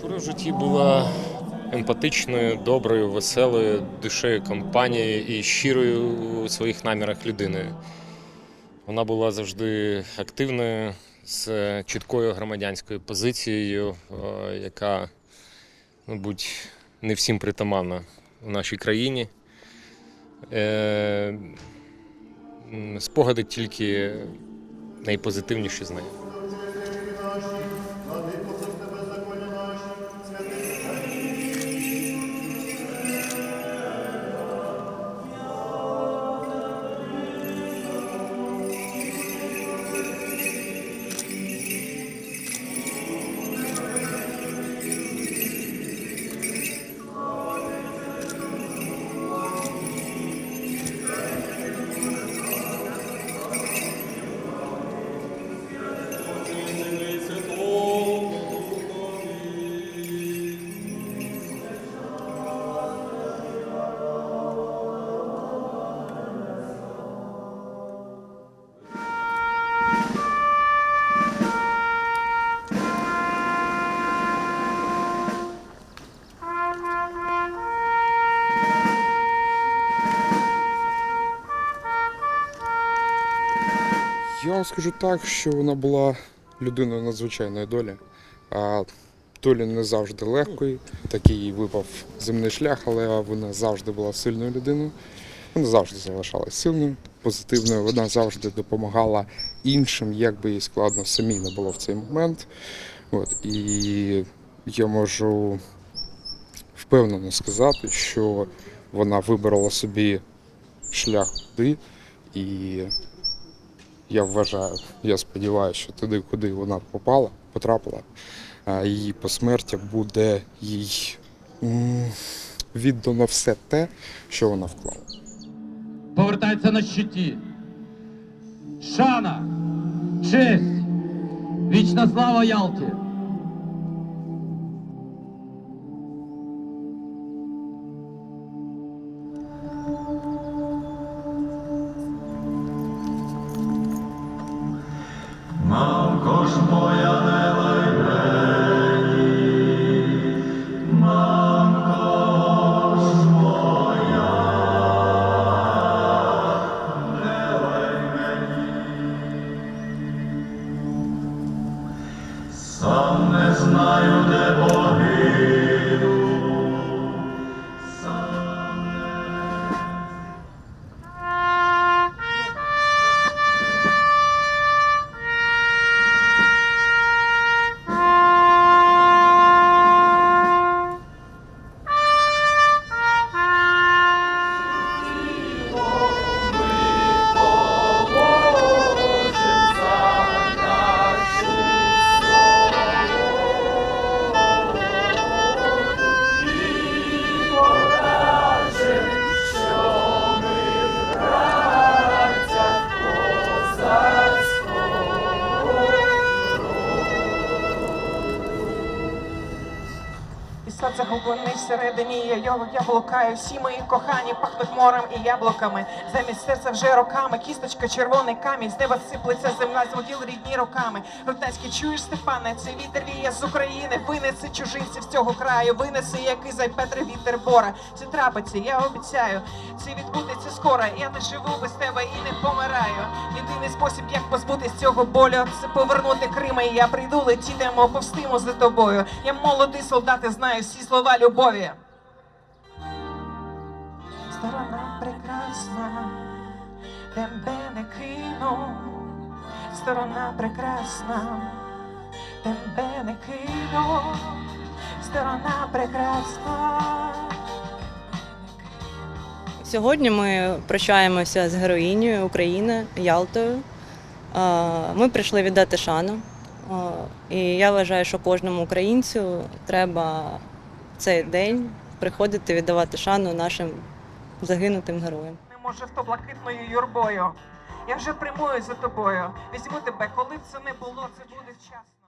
Шура в житті була емпатичною, доброю, веселою душею компанії і щирою у своїх намірах людиною. Вона була завжди активною, з чіткою громадянською позицією, яка, мабуть, не всім притаманна у нашій країні. Е, Спогади тільки найпозитивніші з нею. Я вам скажу так, що вона була людиною надзвичайної долі. А долі не завжди легкої. Такий випав земний шлях, але вона завжди була сильною людиною. Вона завжди залишалась сильною, позитивною. Вона завжди допомагала іншим, як би їй складно самій не було в цей момент. От, і я можу впевнено сказати, що вона вибрала собі шлях туди, і я вважаю, я сподіваюся, що туди, куди вона попала, потрапила, а, її посмертя буде їй віддано все те, що вона вклала. повертається на щиті. Шана, честь, вічна слава Ялті. Сам не знаю, де погину, І сад загублений всередині, я його я блукаю. Всі мої кохані пахнуть морем і яблуками. Замість серця вже роками, кісточка, червоний камінь, з неба сиплеться земля, з могил рідні роками. Ротацький, чуєш, Степане, це вітер віє з України, винеси чужинців з цього краю, винеси, який зай Петре вітер бора. Це трапиться, я обіцяю. Це відбудеться скоро. Я не живу без тебе і не помираю. Єдиний спосіб, як позбутись цього болю, це повернути Крима. І я прийду, летітиму, повстиму за тобою. Я молодий солдат і знаю всі слова любові. Сторона прекрасна, тебе не кину. Сторона прекрасна, тебе не кину. Сторона прекрасна. Сьогодні ми прощаємося з героїнею України Ялтою. Ми прийшли віддати шану. І я вважаю, що кожному українцю треба в цей день приходити віддавати шану нашим загинутим героям. Не може хто блакитною юрбою. Я вже прямую за тобою. Візьму тебе, коли б це не було, це буде вчасно.